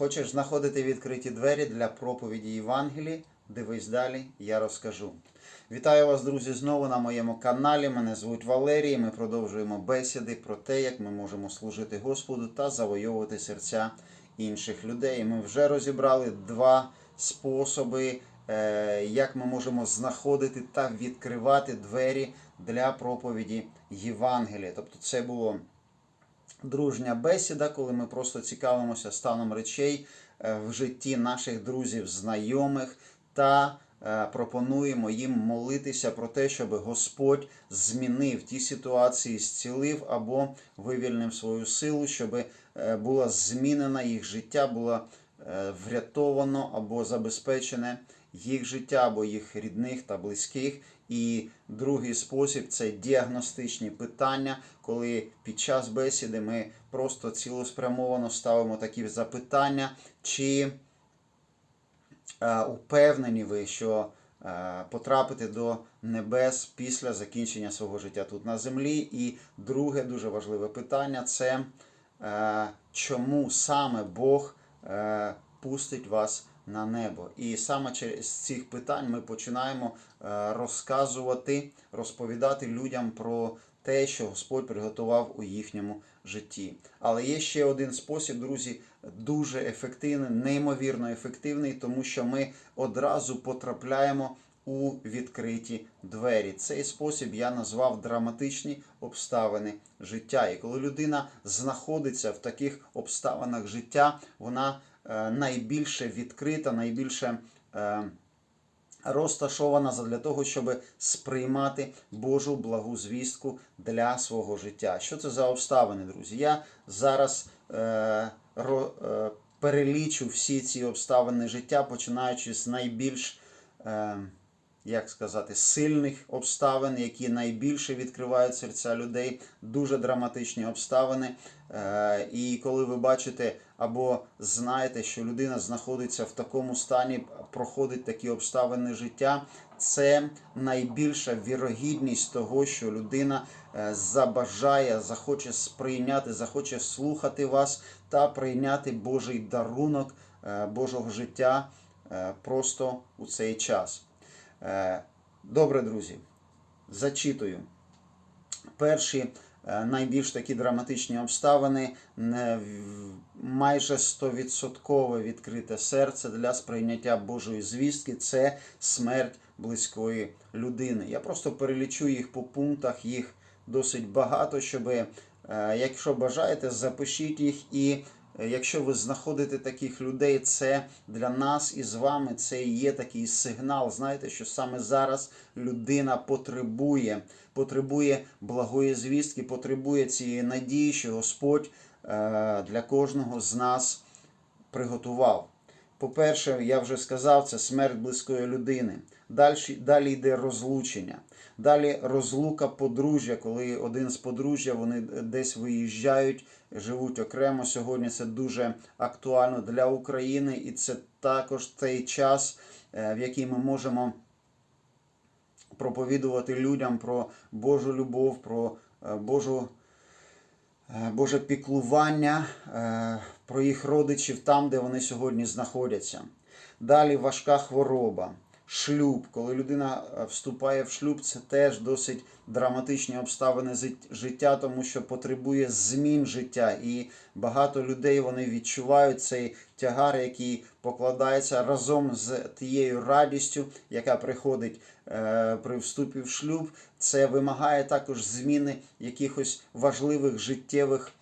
Хочеш знаходити відкриті двері для проповіді Євангелії? Дивись далі, я розкажу. Вітаю вас, друзі, знову на моєму каналі. Мене звуть Валерій. Ми продовжуємо бесіди про те, як ми можемо служити Господу та завойовувати серця інших людей. Ми вже розібрали два способи, е, як ми можемо знаходити та відкривати двері для проповіді Євангелія. Тобто, це було дружня бесіда, коли ми просто цікавимося станом речей е, в житті наших друзів, знайомих та е, пропонуємо їм молитися про те, щоб Господь змінив ті ситуації, зцілив або вивільнив свою силу, щоб е, була змінена їх життя, було врятовано або забезпечене їх життя або їх рідних та близьких. І другий спосіб це діагностичні питання, коли під час бесіди ми просто цілеспрямовано ставимо такі запитання, чи е, упевнені ви, що е, потрапите до небес після закінчення свого життя тут на землі. І друге дуже важливе питання це е, чому саме Бог пустить вас на небо. І саме через цих питань ми починаємо е, розказувати, розповідати людям про те, що Господь приготував у їхньому житті. Але є ще один спосіб, друзі, дуже ефективний, неймовірно ефективний, тому що ми одразу потрапляємо у відкриті двері. Цей спосіб я назвав драматичні обставини життя. І коли людина знаходиться в таких обставинах життя, вона найбільше відкрита, найбільше е, розташована для того, щоб сприймати Божу благу звістку для свого життя. Що це за обставини, друзі? Я зараз е, е, перелічу всі ці обставини життя, починаючи з найбільш. Як сказати, сильних обставин, які найбільше відкривають серця людей, дуже драматичні обставини. Е, І коли ви бачите або знаєте, що людина знаходиться в такому стані, проходить такі обставини життя, це найбільша вірогідність того, що людина е, забажає, захоче сприйняти, захоче слухати вас та прийняти Божий дарунок е, Божого життя просто у цей час. Е, Добре, друзі, зачитую. Перші е, найбільш такі драматичні обставини, майже 100% відкрите серце для сприйняття Божої звістки це смерть близької людини. Я просто перелічу їх по пунктах, їх досить багато, щоб, е, якщо бажаєте, запишіть їх і. Е, Якщо ви знаходите таких людей, це для нас і з вами це є такий сигнал. Знаєте, що саме зараз людина потребує, потребує благої звістки, потребує цієї надії, що Господь е, для кожного з нас приготував. По-перше, я вже сказав, це смерть близької людини. Далі, далі йде розлучення. Далі розлука подружжя, коли один з подружжя вони десь виїжджають, живуть окремо. Сьогодні це дуже актуально для України, і це також той час, е, в який ми можемо проповідувати людям про Божу любов, про е, Божу Боже піклування е, про їх родичів там, де вони сьогодні знаходяться. Далі важка хвороба, шлюб. Коли людина е, вступає в шлюб, це теж досить драматичні обставини життя, тому що потребує змін життя. І багато людей вони відчувають цей тягар, який покладається разом з тією радістю, яка приходить е, при вступі в шлюб. Це вимагає також зміни якихось важливих життєвих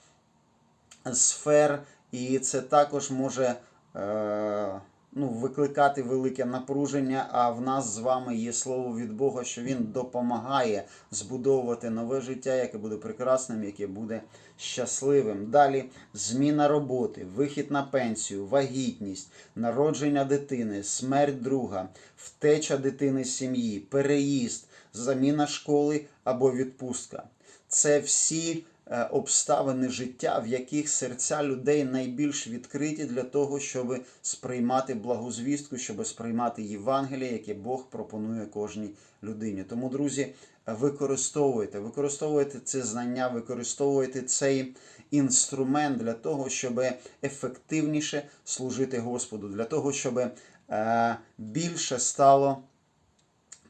сфер, і це також може е, ну, викликати велике напруження. А в нас з вами є слово від Бога, що Він допомагає збудовувати нове життя, яке буде прекрасним, яке буде щасливим. Далі зміна роботи, вихід на пенсію, вагітність, народження дитини, смерть друга, втеча дитини з сім'ї, переїзд, заміна школи або відпустка. Це всі обставини життя, в яких серця людей найбільш відкриті для того, щоб сприймати благу звістку, щоб сприймати Євангеліє, яке Бог пропонує кожній людині. Тому, друзі, використовуєте. Використовуєте це знання, використовуєте цей інструмент для того, щоб ефективніше служити Господу, для того, щоб е, більше стало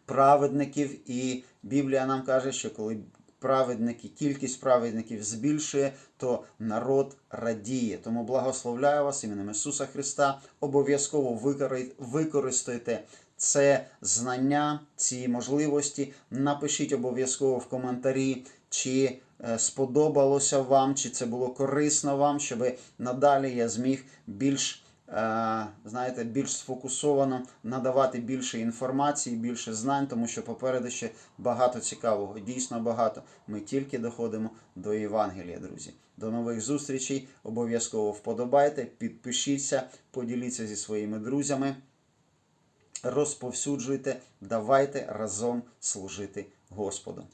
праведників, і Біблія нам каже, що коли праведники, кількість праведників збільшує, то народ радіє. Тому благословляю вас іменем Ісуса Христа. Обов'язково викори- використайте це знання, ці можливості. Напишіть обов'язково в коментарі, чи е, сподобалося вам, чи це було корисно вам, щоб надалі я зміг більш знаєте, більш сфокусовано надавати більше інформації, більше знань, тому що попереду ще багато цікавого, дійсно багато. Ми тільки доходимо до Євангелія, друзі. До нових зустрічей. Обов'язково вподобайте, підпишіться, поділіться зі своїми друзями, розповсюджуйте, давайте разом служити Господу.